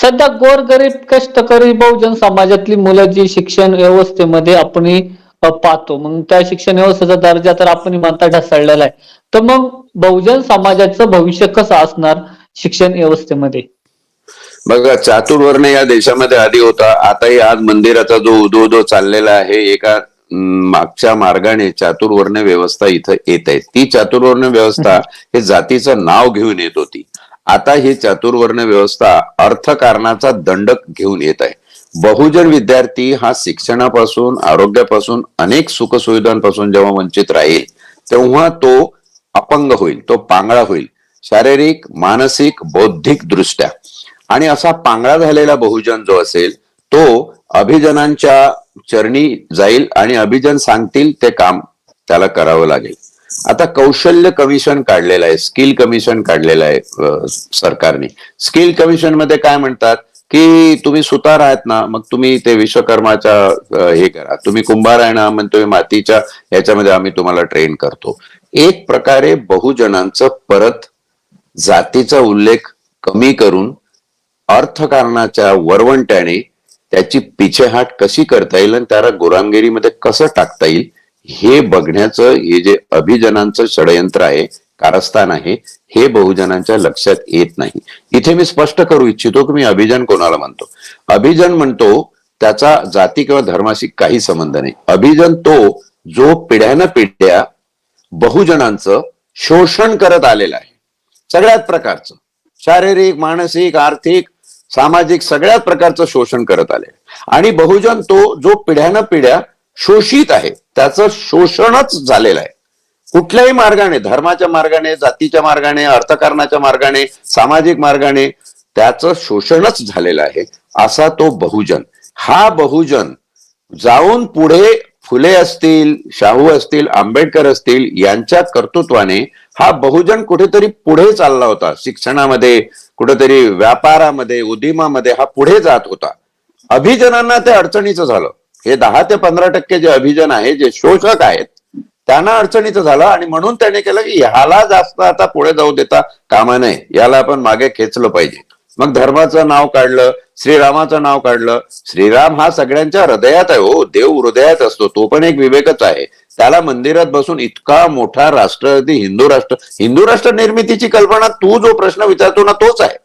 सध्या गोरगरीब कष्टकरी बहुजन समाजातली मुलं जी शिक्षण व्यवस्थेमध्ये आपण पाहतो. मग त्या शिक्षण व्यवस्थेचा दर्जा तर आपण म्हणता ढासळलेला आहे. तर मग बहुजन समाजाचं भविष्य कसं असणार शिक्षण व्यवस्थेमध्ये? बघा चातुर्वर्ण या देशामध्ये आधी होता. आताही आज मंदिराचा जो उदो उदो चाललेला आहे एका मागच्या मार्गाने चातुर्वर्ण व्यवस्था इथं येत आहे. ती चातुर्वर्ण व्यवस्था हे जातीचं नाव घेऊन येत होती. आता ही चातुर्वर्ण व्यवस्था अर्थकारणाचा दंडक घेऊन येत आहे. बहुजन विद्यार्थी हा शिक्षणापासून आरोग्यापासून अनेक सुखसुविधांपासून जेव्हा वंचित राहील तेव्हा तो अपंग होईल तो पांगळा होईल शारीरिक मानसिक बौद्धिक दृष्ट्या. आणि असा पांगळा झालेला बहुजन जो असेल तो अभिजनांच्या चरणी जाईल आणि अभिजन सांगतील ते काम त्याला करावं लागेल. आता कौशल्य कमिशन काढलेलं आहे स्किल कमिशन काढलेलं आहे सरकारने. स्किल कमिशनमध्ये काय म्हणतात की तुम्ही सुतार आहात ना मग तुम्ही ते विश्वकर्माच्या हे करा. तुम्ही कुंभार आहे ना मग तुम्ही मातीच्या याच्यामध्ये आम्ही तुम्हाला ट्रेन करतो. एक प्रकारे बहुजनांचं परत जातीचा उल्लेख कमी करून अर्थकारणाच्या वरवंट्याने त्याची पिछेहाट कशी करता येईल आणि त्याला गुरांगिरीमध्ये कसं टाकता येईल हे बघण्याचं हे जे अभिजनांचं षडयंत्र आहे कारस्थान आहे हे बहुजनांच्या लक्षात येत नाही. इथे मी स्पष्ट करू इच्छितो की मी अभिजन कोणाला म्हणतो? अभिजन म्हणतो त्याचा जाती किंवा धर्माशी काही संबंध नाही. अभिजन तो जो पिढ्यानं पिढ्या बहुजनांचं शोषण करत आलेला आहे. सगळ्याच प्रकारचं. शारीरिक मानसिक आर्थिक सामाजिक सगळ्याच प्रकारचं शोषण करत आले आणि बहुजन तो जो पिढ्यानं पिढ्या शोषित आहे. त्याचं शोषणच झालेलं आहे. कुठल्याही मार्गाने धर्माच्या मार्गाने जातीच्या मार्गाने अर्थकारणाच्या मार्गाने सामाजिक मार्गाने त्याचं शोषणच झालेलं आहे. असा तो बहुजन. हा बहुजन जाऊन पुढे फुले असतील शाहू असतील आंबेडकर असतील यांच्या कर्तृत्वाने हा बहुजन कुठेतरी पुढे चालला होता. शिक्षणामध्ये कुठेतरी व्यापारामध्ये उद्यमामध्ये हा पुढे जात होता. अभिजनांना ते अडचणीचं झालं. हे दहा ते पंधरा टक्के जे अभिजन आहे जे शोषक आहेत त्यांना अडचणीचं झालं आणि म्हणून त्याने केलं की ह्याला जास्त आता पुढे जाऊ देता कामा नये. याला आपण मागे खेचलं पाहिजे. मग धर्माचं नाव काढलं श्रीरामाचं नाव काढलं. श्रीराम हा सगळ्यांच्या हृदयात आहे हो देव हृदयात असतो तो पण एक विवेकच आहे. त्याला मंदिरात बसून इतका मोठा राष्ट्र हिंदू राष्ट्र हिंदू राष्ट्र निर्मितीची कल्पना तू जो प्रश्न विचारतो ना तोच आहे.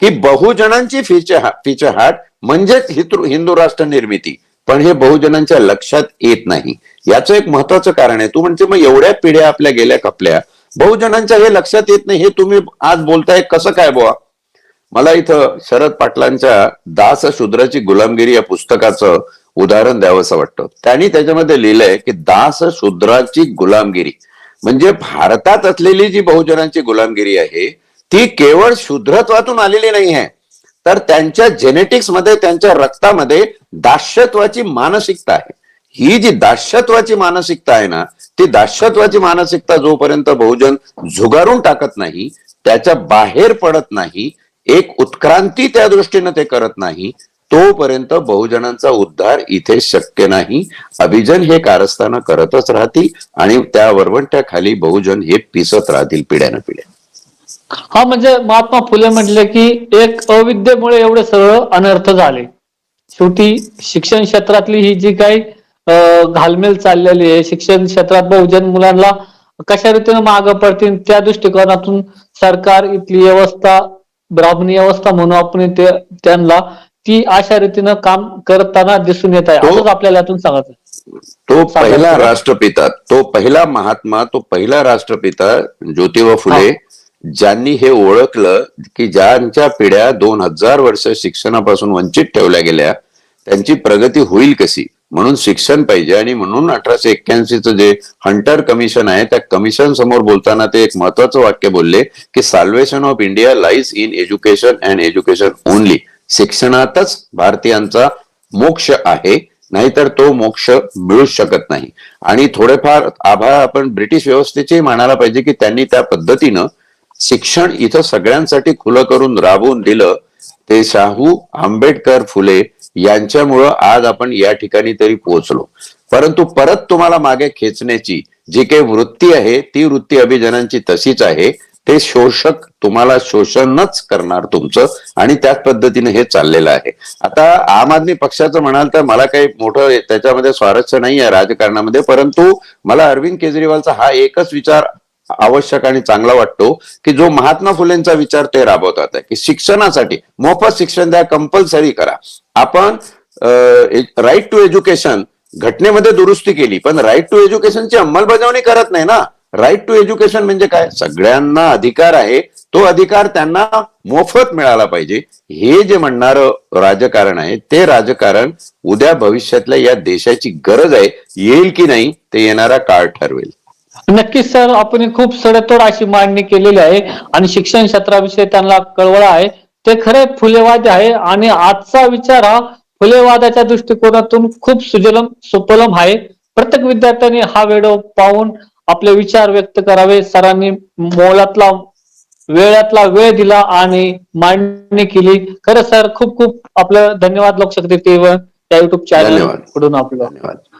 की बहुजनांची फीचे फीचेहाट म्हणजेच हिंदू राष्ट्र निर्मिती. पण हे बहुजनांच्या लक्षात येत नाही. याचं एक महत्वाचं कारण आहे. तू म्हणजे मग एवढ्या पिढ्या आपल्या गेल्या खपल्या बहुजनांच्या हे लक्षात येत नाही. हे तुम्ही आज बोलताय कसं काय बुवा? मला इथं शरद पाटलांच्या दास शूद्राची गुलामगिरी या पुस्तकाचं उदाहरण द्यावंसं वाटतं. त्यांनी त्याच्यामध्ये लिहिलंय की दास शूद्राची गुलामगिरी. म्हणजे भारतात असलेली जी बहुजनांची गुलामगिरी आहे ती केवळ शूद्रत्वातून आलेली नाही आहे. तर त्यांच्या जेनेटिक्समध्ये त्यांच्या रक्तामध्ये दास्यत्वाची मानसिकता आहे. ही जी दास्यत्वाची मानसिकता आहे ना ती दास्यत्वाची मानसिकता जोपर्यंत बहुजन झुगारून टाकत नाही त्याच्या बाहेर पडत नाही एक उत्क्रांती त्या दृष्टीनं ते करत नाही तोपर्यंत बहुजनांचा उद्धार इथे शक्य नाही. अभिजन हे कारस्थानं करतच राहतील आणि त्या वरवंट्याखाली बहुजन हे पिसत राहतील पिढ्यानं पिढ्या हा म्हणजे महात्मा फुले म्हटले की एक अविद्येमुळे एवढे सगळं अनर्थ झाले. शेवटी शिक्षण क्षेत्रातली ही जी काही घालमेल चाललेली आहे शिक्षण क्षेत्रात बहुजन मुलांना कशा रीतीने मागं पडतील त्या दृष्टिकोनातून सरकार इथली व्यवस्था ब्राह्मणी व्यवस्था म्हणून आपण ते त्यांना ती अशा रीतीनं काम करताना दिसून येत आहे. असंच आपल्याला यातून सांगायचं तो पहिला. राष्ट्रपिता तो पहिला महात्मा तो पहिला राष्ट्रपिता ज्योतिबा फुले ज्यांनी हे ओळखलं की ज्यांच्या पिढ्या दोन हजार वर्ष शिक्षणापासून वंचित ठेवल्या गेल्या त्यांची प्रगती होईल कशी? म्हणून शिक्षण पाहिजे आणि म्हणून अठराशे एक्क्याऐंशीचं जे हंटर कमिशन आहे त्या कमिशन समोर बोलताना ते एक महत्वाचं वाक्य बोलले की salvation of India lies in education and education only शिक्षणातच भारतीयांचा मोक्ष आहे नाहीतर तो मोक्ष मिळूच शकत नाही. आणि थोडेफार आभार आपण ब्रिटिश व्यवस्थेचे मानायला पाहिजे की त्यांनी त्या पद्धतीनं शिक्षण इथं सगळ्यांसाठी खुलं करून राबवून दिलं ते शाहू आंबेडकर फुले यांच्यामुळं आज आपण या ठिकाणी तरी पोहोचलो. परंतु परत तुम्हाला मागे खेचण्याची जी काही वृत्ती आहे ती वृत्ती अभिजनांची तशीच आहे. ते शोषक तुम्हाला शोषणच करणार तुमचं आणि त्याच पद्धतीने हे चाललेलं आहे. आता आम आदमी पक्षाचं म्हणाल तर मला काही मोठं त्याच्यामध्ये स्वारस्य नाही आहे राजकारणामध्ये परंतु मला अरविंद केजरीवालचा हा एकच विचार आवश्यक आणि चांगला वाटतो की जो महात्मा फुलेंचा विचार ते राबवतात आहे. की शिक्षणासाठी मोफत शिक्षण द्या कंपल्सरी करा. आपण राईट टू एज्युकेशन घटनेमध्ये दुरुस्ती केली पण राईट टू एज्युकेशनची अंमलबजावणी करत नाही ना. राईट टू एज्युकेशन म्हणजे काय? सगळ्यांना अधिकार आहे. तो अधिकार त्यांना मोफत मिळाला पाहिजे. हे जे म्हणणारं राजकारण आहे ते राजकारण उद्या भविष्यातल्या या देशाची गरज आहे. येईल की नाही ते येणारा काळ ठरवेल. नक्कीच सर. आपण खूप सडेतोड अशी मांडणी केलेली आहे आणि शिक्षण क्षेत्राविषयी त्यांना कळवळा आहे. ते खरे फुलेवाद आहे आणि आजचा विचार हा फुलेवादाच्या दृष्टिकोनातून खूप सुजलम सुपलम आहे. प्रत्येक विद्यार्थ्यांनी हा व्हिडिओ पाहून आपले विचार व्यक्त करावे. सरांनी मोलातला वेळातला वेळ दिला आणि मांडणी केली. खरं सर खूप खूप आपलं धन्यवाद लोकशक्ती टीव्ही या युट्यूब चॅनल. कडून आपलं. धन्यवाद.